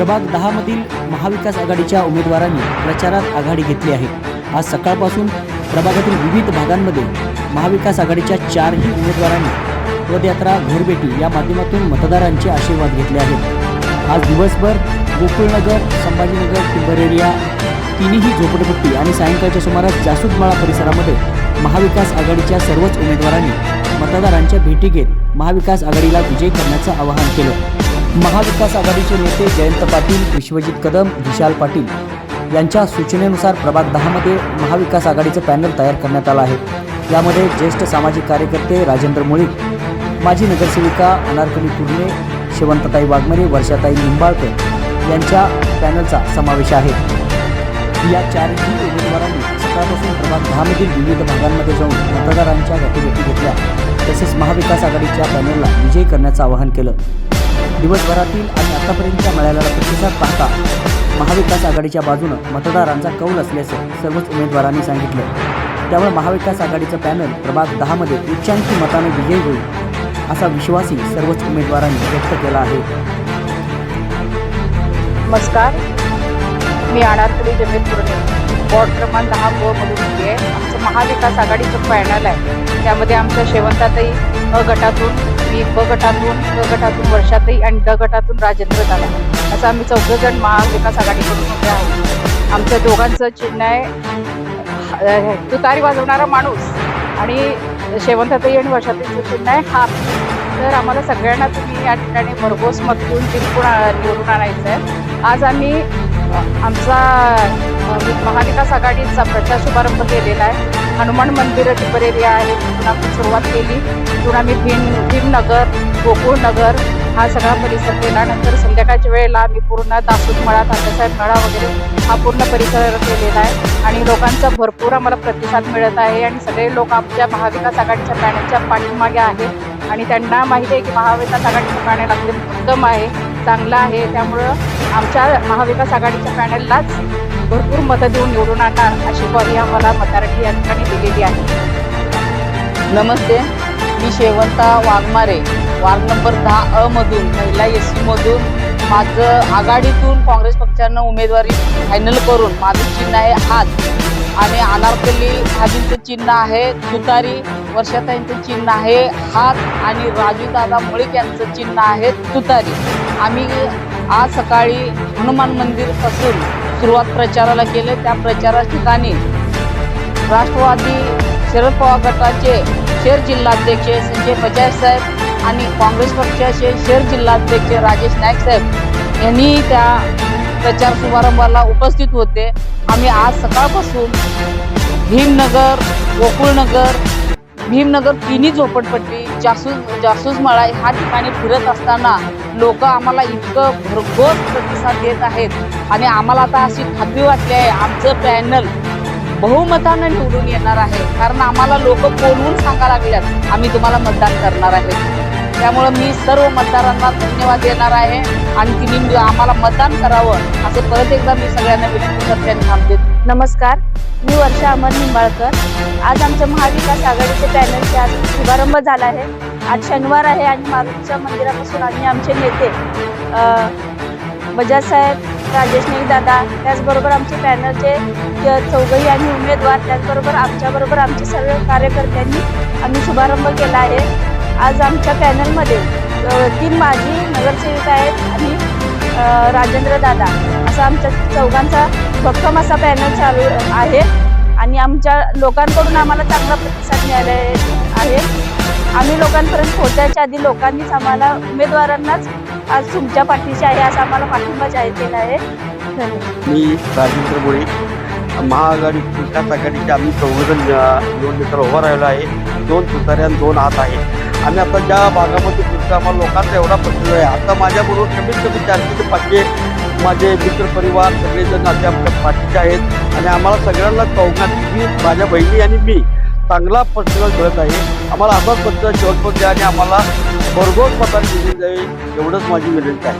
प्रभाग दहामधील महाविकास आघाडीच्या उमेदवारांनी प्रचारात आघाडी घेतली आहे. आज सकाळपासून प्रभागातील विविध भागांमध्ये महाविकास आघाडीच्या चारही उमेदवारांनी पदयात्रा घरबेटी या माध्यमातून मतदारांचे आशीर्वाद घेतले आहेत. आज दिवसभर गोकुळनगर संभाजीनगर टिंबर एरिया तिन्ही झोपडपट्टी आणि सायंकाळच्या सुमारास जासूदमाळा परिसरामध्ये महाविकास आघाडीच्या सर्वच उमेदवारांनी मतदारांच्या भेटी घेत महाविकास आघाडीला विजय करण्याचं आवाहन केलं. महाविकास आघाडीचे नेते जयंत पाटील विश्वजित कदम विशाल पाटील यांच्या सूचनेनुसार प्रभाग दहामध्ये महाविकास आघाडीचं पॅनल तयार करण्यात आलं आहे. यामध्ये ज्येष्ठ सामाजिक कार्यकर्ते राजेंद्र मुळीक माजी नगरसेविका अनारकली कुर्णे शेवंतताई वाघमरे वर्षाताई निंबाळकर यांच्या पॅनलचा समावेश आहे. या चारही उमेदवारांनी सकाळपासून प्रभाग दहामधील विविध भागांमध्ये जाऊन मतदारांच्या गाठीभेटी घेतल्या. तसेच महाविकास आघाडीच्या पॅनलला विजयी करण्याचं आवाहन केलं. दिवसभरातील आणि आतापर्यंतच्या मिळालेला प्रतिसाद पाहता महाविकास आघाडीच्या बाजूनं मतदारांचा कौल असल्याचं सर्वच उमेदवारांनी सांगितलं. त्यामुळे महाविकास आघाडीचं पॅनल प्रभाग दहामध्ये उच्चांकी मताने विजयी होईल असा विश्वासही सर्वच उमेदवारांनी व्यक्त केला आहे. नमस्कार. मी अनारकली जमीर पुरणे वॉर्ड क्रमांक दहा ब मधून येते. आहे आमचं महाविकास आघाडीचं पॅनल आहे. त्यामध्ये आमच्या शेवंतातही अ गटातून मी ब गटातून क गटातून वर्षातही आणि ड गटातून राजेंद्र दादा असं आम्ही चौघजण महाविकास आघाडीकडून उभे आहोत. आमच्या दोघांचं चिन्ह आहे तुतारी वाजवणारा माणूस आणि शेवंतातही आणि वर्षातही चिन्ह आहे हा. तर आम्हाला सगळ्यांना तुम्ही या ठिकाणी भरघोस मत देऊन जिंकून निवडून आणायचं आहे आज आम्ही आमचा महाविकास आघाडीचा प्रचार शुभारंभ केलेला आहे. हनुमान मंदिर टिपर एरिया आहे तिथून आपण सुरुवात केली. तिथून आम्ही भीम भीमनगर गोकुळनगर हा सगळा परिसर केल्यानंतर नंतर संध्याकाळच्या वेळेला आम्ही पूर्ण दासूदमळा तात्यासाहेब मळा वगैरे हा पूर्ण परिसर केलेला आहे. आणि लोकांचा भरपूर आम्हाला प्रतिसाद मिळत आहे. आणि सगळे लोक आमच्या महाविकास आघाडीच्या पॅनलच्या पाठीमागे आहेत. आणि त्यांना माहिती आहे की महाविकास आघाडीचं पॅनल अत्यंत उत्तम आहे चांगलं आहे. त्यामुळं आमच्या महाविकास आघाडीच्या पॅनललाच भरपूर मतं देऊन निवडून आणणार अशी ग्वाही आम्हाला मतदारांनी या ठिकाणी दिलेली आहे. नमस्ते मी शेवंता वाघमारे. वार्ड नंबर दहा अ मधून महिला एस सी मधून माझं आघाडीतून काँग्रेस पक्षानं उमेदवारी फायनल करून माझं चिन्ह आहे हात. आणि अनारकली हाजींचं चिन्ह आहे. तुतारी वर्षाताईंचं चिन्ह आहे. हात आणि राजूदादा मुळीक यांचं चिन्ह आहे. तुतारी. आम्ही आज सकाळी हनुमान मंदिरपासून सुरुवात प्रचाराला केले. त्या प्रचारा ठिकाणी राष्ट्रवादी शरद पवार गटाचे शहर जिल्हाध्यक्ष संजय बजाज साहेब आणि काँग्रेस पक्षाचे शहर जिल्हाध्यक्ष राजेश नाईक साहेब यांनी त्या प्रचार शुभारंभाला उपस्थित होते. आम्ही आज सकाळपासून भीमनगर गोकुळनगर भीमनगर तिन्ही झोपडपट्टी जासूस जासूसमाळा ह्या ठिकाणी फिरत असताना लोक आम्हाला इतकं भरघोस प्रतिसाद देत आहेत. आणि आम्हाला आता अशी खात्री वाटली आहे आमचं पॅनल बहुमतानं निवडून येणार आहे. कारण आम्हाला लोक बोलवून सांगा लागल्यात? आम्ही तुम्हाला मतदान करणार आहे. त्यामुळं मी सर्व मतदारांना धन्यवाद देणार आहे. आणि तिने आम्हाला मतदान करावं असं परत एकदा मी सगळ्यांना विनंती करते आणि थांबते नमस्कार मी वर्षा अमर निंबाळकर. आज आमच्या महाविकास आघाडीचे पॅनलचे आज शुभारंभ झाला आहे. आज शनिवार आहे आणि मारुतीच्या मंदिरापासून आम्ही आमचे नेते बजाजसाहेब बजाज साहेब राजेश दादा त्याचबरोबर आमचे पॅनलचे चौघही आणि उमेदवार त्याचबरोबर आमच्याबरोबर आमचे सर्व कार्यकर्त्यांनी आम्ही शुभारंभ केला आहे. आज आमच्या पॅनलमध्ये तीन माजी नगरसेविका आहेत आणि राजेंद्र दादा. असा आमच्या चौघांचा भक्कम असा पॅनल चालू आहे. आणि आमच्या लोकांकडून आम्हाला चांगला प्रतिसाद मिळाला आहे. आम्ही लोकांपर्यंत पोहोचायच्या आधी लोकांनीच आम्हाला उमेदवारांनाच आज तुमच्या पाठीशी आहे असं आम्हाला पाठिंबा जाहीर केला आहे. मी राजेंद्र मुळे महाआघाडी विकास आघाडीचे आम्ही चौघजण अ, निवडणुकीला उभा राहिलो आहे. दोन सुतारे आणि दोन हात आहे. आणि आता ज्या भागामध्ये फिरतो आम्हाला लोकांचा एवढा प्रसंग आहे आता माझ्याबरोबर कमीत कमी चारशे ते पाचशे माझे मित्र परिवार सगळेजण असे आमच्या पाठीचे आहेत. आणि आम्हाला सगळ्यांना चौघात मी माझ्या बहिणी आणि मी चांगला प्रतिसाद मिळत आहे. आम्हाला असाच प्रतिसाद शेवटपर्यंत आणि आम्हाला भरघोस मतांनी दिली जाईल एवढंच माझी विनंती आहे.